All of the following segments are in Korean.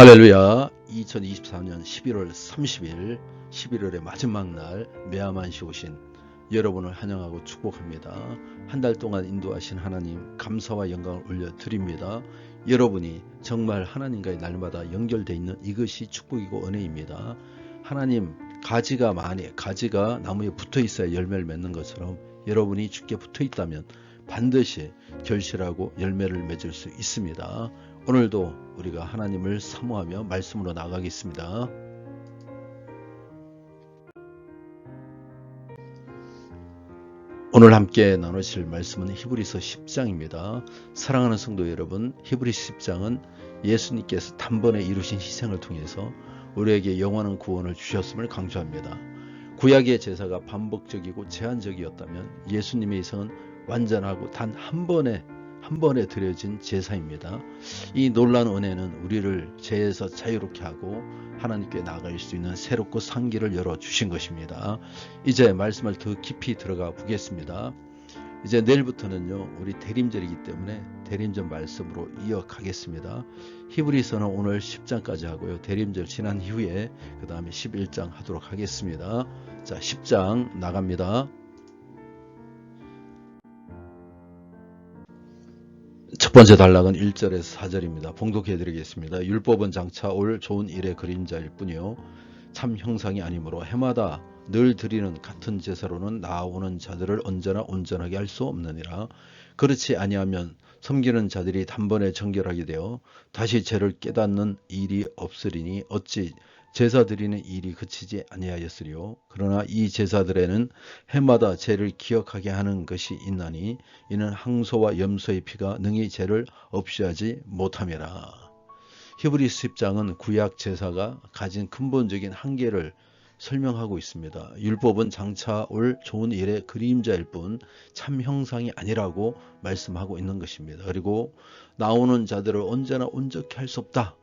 할렐루야 2024년 11월 30일 11월의 마지막 날 메아만시 오신 여러분을 환영하고 축복합니다. 한 달 동안 인도하신 하나님 감사와 영광을 올려드립니다. 여러분이 정말 하나님과의 날마다 연결되어 있는 이것이 축복이고 은혜입니다. 하나님 가지가 많이 가지가 나무에 붙어 있어야 열매를 맺는 것처럼 여러분이 죽게 붙어 있다면 반드시 결실하고 열매를 맺을 수 있습니다. 오늘도 우리가 하나님을 사모하며 말씀으로 나가겠습니다. 오늘 함께 나누실 말씀은 히브리서 10장입니다. 사랑하는 성도 여러분, 히브리서 10장은 예수님께서 단번에 이루신 희생을 통해서 우리에게 영원한 구원을 주셨음을 강조합니다. 구약의 제사가 반복적이고 제한적이었다면 예수님의 희생은 완전하고 단 한 번에 한 번에 드려진 제사입니다. 이 놀라운 은혜는 우리를 죄에서 자유롭게 하고 하나님께 나아갈 수 있는 새롭고 상기를 열어 주신 것입니다. 이제 말씀을 더 깊이 들어가 보겠습니다. 이제 내일부터는요 우리 대림절이기 때문에 대림절 말씀으로 이어가겠습니다. 히브리서는 오늘 10장까지 하고요. 대림절 지난 이후에 그 다음에 11장 하도록 하겠습니다. 자 10장 나갑니다. 첫 번째 단락은 1절에서 4절입니다. 봉독해 드리겠습니다. 율법은 장차 올 좋은 일의 그림자일 뿐이요 참 형상이 아니므로 해마다 늘 드리는 같은 제사로는 나오는 자들을 언제나 온전하게 할 수 없느니라. 그렇지 아니하면 섬기는 자들이 단번에 정결하게 되어 다시 죄를 깨닫는 일이 없으리니 어찌 제사 드리는 일이 그치지 아니하였으리요. 그러나 이 제사들에는 해마다 죄를 기억하게 하는 것이 있나니 이는 항소와 염소의 피가 능히 죄를 없이 하지 못함이라. 히브리스 10장은 구약 제사가 가진 근본적인 한계를 설명하고 있습니다. 율법은 장차 올 좋은 일의 그림자일 뿐 참 형상이 아니라고 말씀하고 있는 것입니다. 그리고 나오는 자들을 언제나 온전케 할수 없다.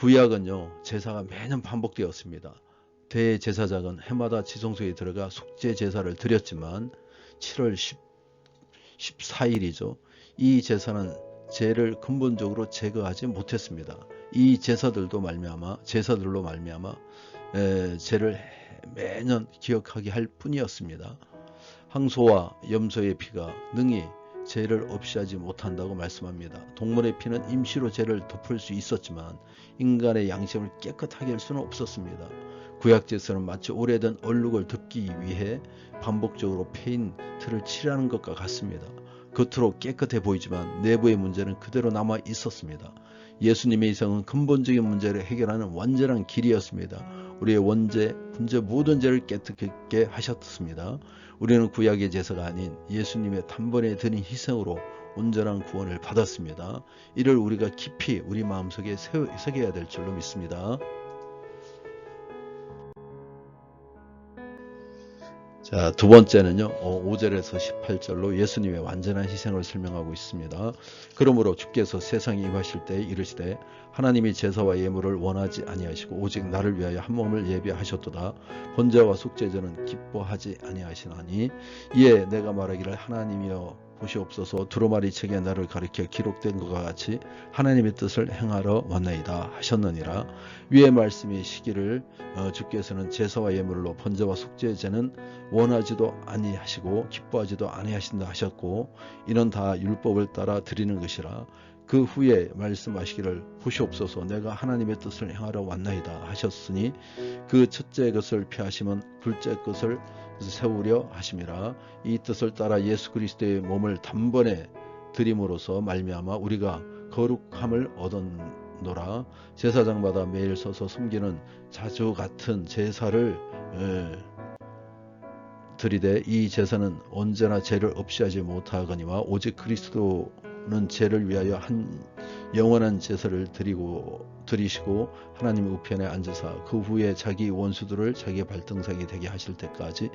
구약은요 제사가 매년 반복되었습니다. 대제사장은 해마다 지성소에 들어가 속죄 제사를 드렸지만 7월 10, 14일이죠. 이 제사는 죄를 근본적으로 제거하지 못했습니다. 이 제사들도 말미암아 제사들로 말미암아 에, 죄를 매년 기억하게 할 뿐이었습니다. 항소와 염소의 피가 능히 죄를 없이 하지 못한다고 말씀합니다. 동물의 피는 임시로 죄를 덮을 수 있었지만 인간의 양심을 깨끗하게 할 수는 없었습니다. 구약제서는 마치 오래된 얼룩을 덮기 위해 반복적으로 페인트를 칠하는 것과 같습니다. 겉으로 깨끗해 보이지만 내부의 문제는 그대로 남아 있었습니다. 예수님의 이성은 근본적인 문제를 해결하는 완전한 길이었습니다. 우리의 원죄, 문제 모든 죄를 깨끗게 하셨습니다. 우리는 구약의 제사가 아닌 예수님의 단번에 드린 희생으로 온전한 구원을 받았습니다. 이를 우리가 깊이 우리 마음속에 새겨야 될 줄로 믿습니다. 자, 두 번째는요, 5절에서 어, 18절로 예수님의 완전한 희생을 설명하고 있습니다. 그러므로 주께서 세상에 임하실 때 이르시되 하나님이 제사와 예물을 원하지 아니하시고 오직 나를 위하여 한 몸을 예비하셨도다. 번제와 속죄제는 기뻐하지 아니하시나니 이에 내가 말하기를 하나님이여 보시옵소서 두루마리 책에 나를 가리켜 기록된 것과 같이 하나님의 뜻을 행하러 왔나이다 하셨느니라. 위의 말씀이 시기를 어, 주께서는 제사와 예물로 번제와 속죄제는 원하지도 아니하시고 기뻐하지도 아니하신다 하셨고 이는 다 율법을 따라 드리는 것이라. 그 후에 말씀하시기를 보시옵소서. 내가 하나님의 뜻을 행하러 왔나이다 하셨으니 그 첫째 것을 피하시면 둘째 것을 세우려 하심이라 이 뜻을 따라 예수 그리스도의 몸을 단번에 드림으로써 말미암아 우리가 거룩함을 얻었노라. 제사장마다 매일 서서 숨기는 자주 같은 제사를 드리되 이 제사는 언제나 죄를 없이 하지 못하거니와 오직 그리스도는 죄를 위하여 한 영원한 제사를 드리고 드리시고 하나님 우편에 앉으사 그 후에 자기 원수들을 자기 발등상이 되게 하실 때까지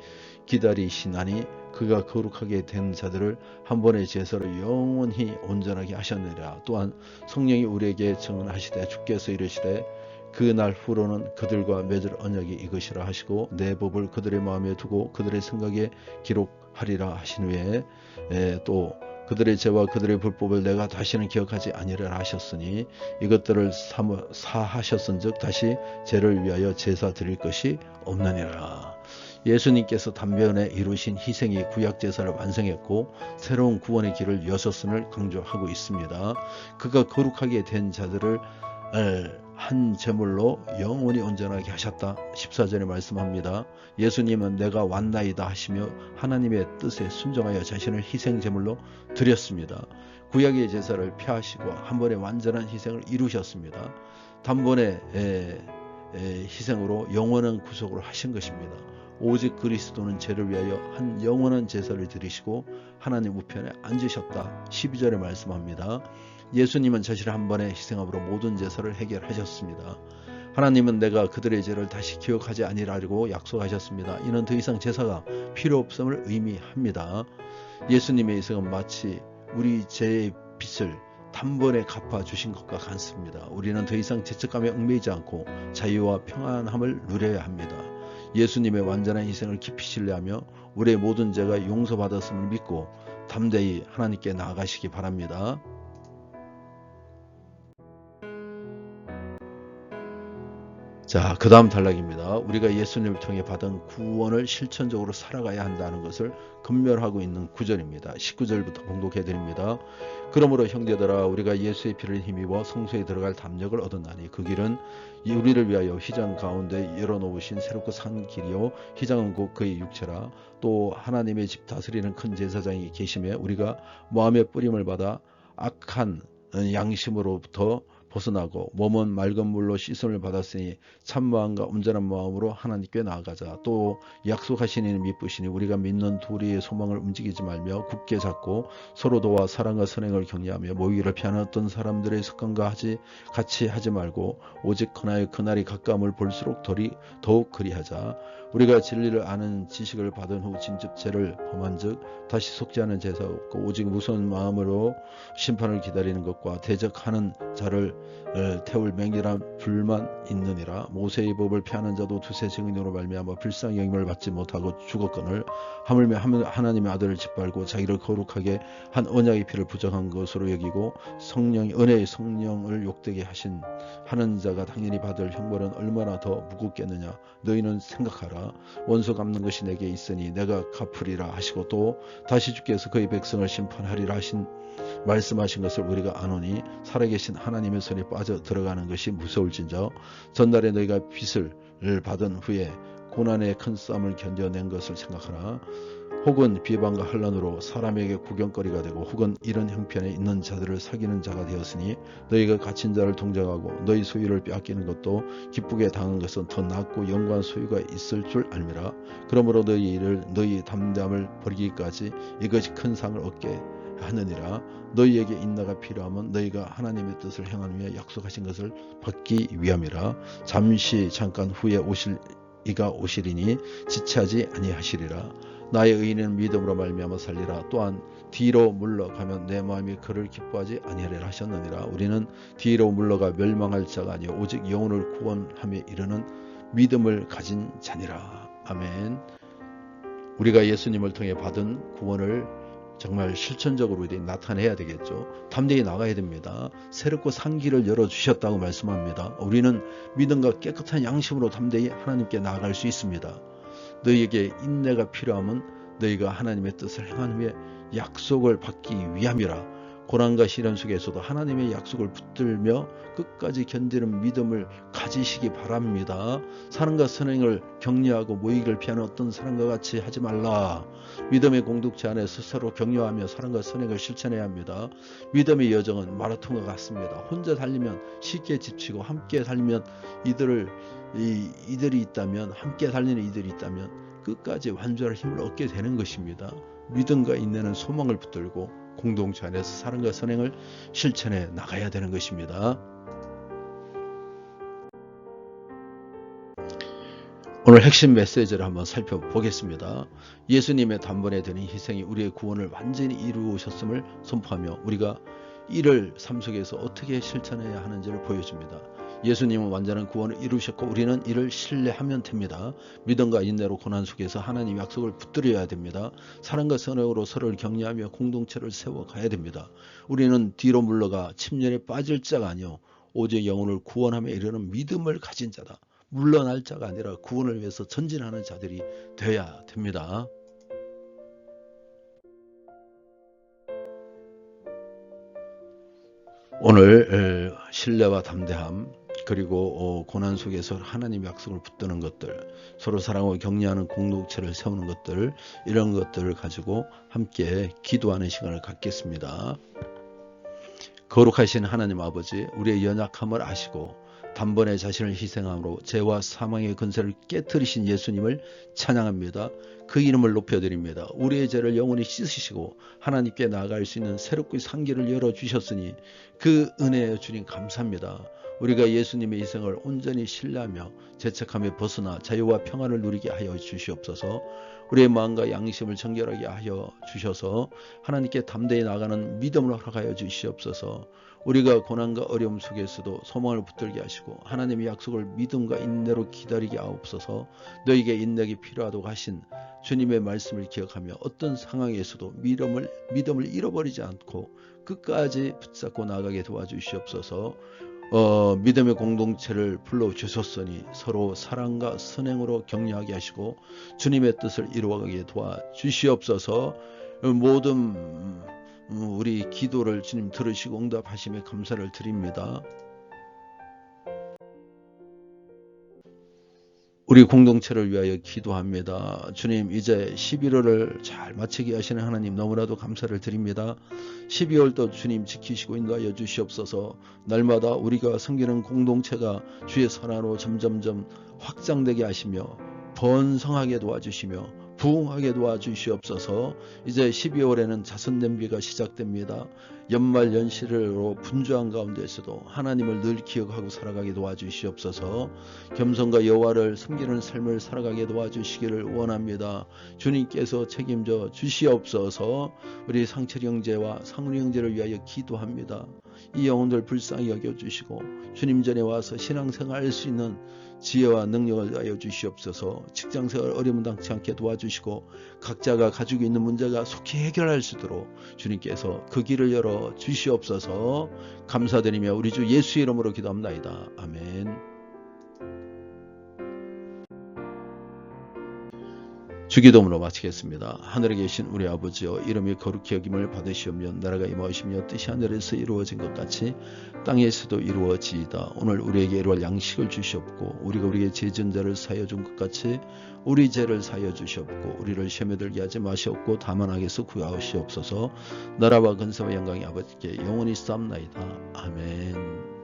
기다리시나니 그가 거룩하게 된 자들을 한 번의 제사로 영원히 온전하게 하셨느니라. 또한 성령이 우리에게 증언하시되 주께서 이르시되 그날 후로는 그들과 맺을 언약이 이것이라 하시고 내 법을 그들의 마음에 두고 그들의 생각에 기록하리라 하신 후에 또 그들의 죄와 그들의 불법을 내가 다시는 기억하지 아니하리라 하셨으니 이것들을 삼- 사하셨은즉 다시 죄를 위하여 제사 드릴 것이 없느니라. 예수님께서 단변에 이루신 희생이 구약 제사를 완성했고 새로운 구원의 길을 여셨음을 강조하고 있습니다. 그가 거룩하게 된 자들을 에, 한 제물로 영원히 온전하게 하셨다. 14절에 말씀합니다. 예수님은 내가 왔나이다 하시며 하나님의 뜻에 순종하여 자신을 희생 제물로 드렸습니다. 구약의 제사를 피하시고 한 번의 완전한 희생을 이루셨습니다. 단번에 희생으로 영원한 구속을 하신 것입니다. 오직 그리스도는 죄를 위하여 한 영원한 제사를 드리시고 하나님 우편에 앉으셨다. 12절에 말씀합니다. 예수님은 자신을 한 번의 희생함으로 모든 제사를 해결하셨습니다. 하나님은 내가 그들의 죄를 다시 기억하지 아니라고 약속하셨습니다. 이는 더 이상 제사가 필요 없음을 의미합니다. 예수님의 희생은 마치 우리 죄의 빚을 단번에 갚아 주신 것과 같습니다. 우리는 더 이상 죄책감에 얽매이지 않고 자유와 평안함을 누려야 합니다. 예수님의 완전한 희생을 깊이 신뢰하며 우리의 모든 죄가 용서받았음을 믿고 담대히 하나님께 나아가시기 바랍니다. 자, 그 다음 단락입니다. 우리가 예수님을 통해 받은 구원을 실천적으로 살아가야 한다는 것을 건멸하고 있는 구절입니다. 19절부터 봉독해 드립니다. 그러므로 형제들아 우리가 예수의 피를 힘입어 성소에 들어갈 담력을 얻었나니 그 길은 우리를 위하여 휘장 가운데 열어놓으신 새롭고 산 길이요 휘장은 곧 그의 육체라 또 하나님의 집 다스리는 큰 제사장이 계심에 우리가 마음의 뿌림을 받아 악한 양심으로부터 벗어나고 몸은 맑은 물로 씻음을 받았으니 참 마음과 온전한 마음으로 하나님께 나아가자. 또 약속하신 이는 미쁘시니 우리가 믿는 도리의 소망을 움직이지 말며 굳게 잡고 서로 도와 사랑과 선행을 격려하며 모이기를 피하는 어떤 사람들의 습관과 하지 같이 하지 말고 오직 그날 그날이 가까움을 볼수록 더리, 더욱 그리하자. 우리가 진리를 아는 지식을 받은 후 진즉 죄를 범한즉 다시 속지 않은 제사 없고 오직 무서운 마음으로 심판을 기다리는 것과 대적하는 자를 을 태울 맹렬한 불만 있느니라. 모세의 법을 피하는 자도 두세 증인으로 말미암아 불쌍히 여김을 받지 못하고 죽었거늘. 하물며 하나님의 아들을 짓밟고 자기를 거룩하게 한 언약의 피를 부정한 것으로 여기고 성령 은혜의 성령을 욕되게 하신 하는 자가 당연히 받을 형벌은 얼마나 더 무겁겠느냐. 너희는 생각하라. 원수 갚는 것이 내게 있으니 내가 갚으리라 하시고 또 다시 주께서 그의 백성을 심판하리라 하신 말씀하신 것을 우리가 아노니 살아계신 하나님의 손에 빠져 들어가는 것이 무서울진저 전날에 너희가 빚을 받은 후에 고난의 큰 싸움을 견뎌낸 것을 생각하라 혹은 비방과 환란으로 사람에게 구경거리가 되고 혹은 이런 형편에 있는 자들을 사귀는 자가 되었으니 너희가 갇힌 자를 동정하고 너희 소유를 빼앗기는 것도 기쁘게 당한 것은 더 낫고 영광 소유가 있을 줄 알미라. 그러므로 너희 일을 너희 담담을 버리기까지 이것이 큰 상을 얻게 하느니라. 너희에게 인나가 필요하면 너희가 하나님의 뜻을 행하는 약속하신 것을 받기 위함이라. 잠시 잠깐 후에 오실 이가 오시리니 지체하지 아니하시리라 나의 의인은 믿음으로 말미암아 살리라 또한 뒤로 물러가면 내 마음이 그를 기뻐하지 아니하리라 하셨느니라 우리는 뒤로 물러가 멸망할 자가 아니요 오직 영혼을 구원함에 이르는 믿음을 가진 자니라 아멘 우리가 예수님을 통해 받은 구원을 정말 실천적으로 나타내야 되겠죠. 담대히 나가야 됩니다. 새롭고 상기를 열어주셨다고 말씀합니다. 우리는 믿음과 깨끗한 양심으로 담대히 하나님께 나아갈 수 있습니다. 너희에게 인내가 필요하면 너희가 하나님의 뜻을 행한 후에 약속을 받기 위함이라 고난과 시련 속에서도 하나님의 약속을 붙들며 끝까지 견디는 믿음을 가지시기 바랍니다. 사랑과 선행을 격려하고 모이기를 피하는 어떤 사람과 같이 하지 말라. 믿음의 공동체 안에서 서로 격려하며 사랑과 선행을 실천해야 합니다. 믿음의 여정은 마라톤과 같습니다. 혼자 달리면 쉽게 지치고 함께 달리면 이들을 이, 이들이 있다면 함께 달리는 이들이 있다면 끝까지 완전한 힘을 얻게 되는 것입니다. 믿음과 인내는 소망을 붙들고 공동체 안에서 사랑과 선행을 실천해 나가야 되는 것입니다. 오늘 핵심 메시지를 한번 살펴보겠습니다. 예수님의 단번에 드는 희생이 우리의 구원을 완전히 이루셨음을 선포하며 우리가 이를 삶 속에서 어떻게 실천해야 하는지를 보여줍니다. 예수님은 완전한 구원을 이루셨고 우리는 이를 신뢰하면 됩니다. 믿음과 인내로 고난 속에서 하나님 약속을 붙들어야 됩니다. 사랑과 선행으로 서로를 격려하며 공동체를 세워가야 됩니다. 우리는 뒤로 물러가 침륜에 빠질 자가 아니요 오직 영혼을 구원하며 이르는 믿음을 가진 자다. 물러날 자가 아니라 구원을 위해서 전진하는 자들이 되어야 됩니다. 오늘 에, 신뢰와 담대함 그리고 어, 고난 속에서 하나님 약속을 붙드는 것들 서로 사랑하고 격려하는 공동체를 세우는 것들 이런 것들을 가지고 함께 기도하는 시간을 갖겠습니다. 거룩하신 하나님 아버지 우리의 연약함을 아시고 단번에 자신을 희생함으로 죄와 사망의 근세를 깨뜨리신 예수님을 찬양합니다. 그 이름을 높여드립니다. 우리의 죄를 영원히 씻으시고 하나님께 나아갈 수 있는 새롭고 상기를 열어주셨으니 그 은혜에 주님 감사합니다. 우리가 예수님의 희생을 온전히 신뢰하며 죄책함에 벗어나 자유와 평안을 누리게 하여 주시옵소서. 우리의 마음과 양심을 정결하게 하여 주셔서 하나님께 담대히 나가는 믿음을 허락하여 주시옵소서. 우리가 고난과 어려움 속에서도 소망을 붙들게 하시고 하나님의 약속을 믿음과 인내로 기다리게 하옵소서. 너에게 인내가 필요하다고 하신 주님의 말씀을 기억하며 어떤 상황에서도 믿음을 믿음을 잃어버리지 않고 끝까지 붙잡고 나가게 도와주시옵소서. 어, 믿음의 공동체를 불러 주셨으니 서로 사랑과 선행으로 격려하게 하시고 주님의 뜻을 이루어가게 도와 주시옵소서. 모든 음, 우리 기도를 주님 들으시고 응답하심에 감사를 드립니다. 우리 공동체를 위하여 기도합니다. 주님 이제 11월을 잘 마치게 하시는 하나님 너무나도 감사를 드립니다. 12월도 주님 지키시고 인도하여 주시옵소서 날마다 우리가 섬기는 공동체가 주의 선화로 점점점 확장되게 하시며 번성하게 도와주시며 부흥하게 도와주시옵소서 이제 12월에는 자선 냄비가 시작됩니다. 연말 연시로 분주한 가운데서도 하나님을 늘 기억하고 살아가게 도와주시옵소서 겸손과 여호와를 섬기는 삶을 살아가게 도와주시기를 원합니다. 주님께서 책임져 주시옵소서 우리 상철 형제와 상훈 형제를 위하여 기도합니다. 이 영혼들 불쌍히 여겨주시고 주님 전에 와서 신앙생활 할 수 있는 지혜와 능력을 하여 주시옵소서. 직장생활 어려움 당치 않게 도와주시고 각자가 가지고 있는 문제가 속히 해결할 수 있도록 주님께서 그 길을 열어 주시옵소서. 감사드리며 우리 주 예수 이름으로 기도합나이다. 아멘 주기도문으로 마치겠습니다. 하늘에 계신 우리 아버지여 이름이 거룩히 여김을 받으시오며 나라가 임하시며 뜻이 하늘에서 이루어진 것 같이 땅에서도 이루어지이다. 오늘 우리에게 이루할 양식을 주시옵고 우리가 우리의 죄전자를 사여 준 것 같이 우리 죄를 사여 주시옵고 우리를 시험에 들게 하지 마시옵고 다만 악에서 구하시옵소서 나라와 근세와 영광이 아버지께 영원히 쌓나이다. 아멘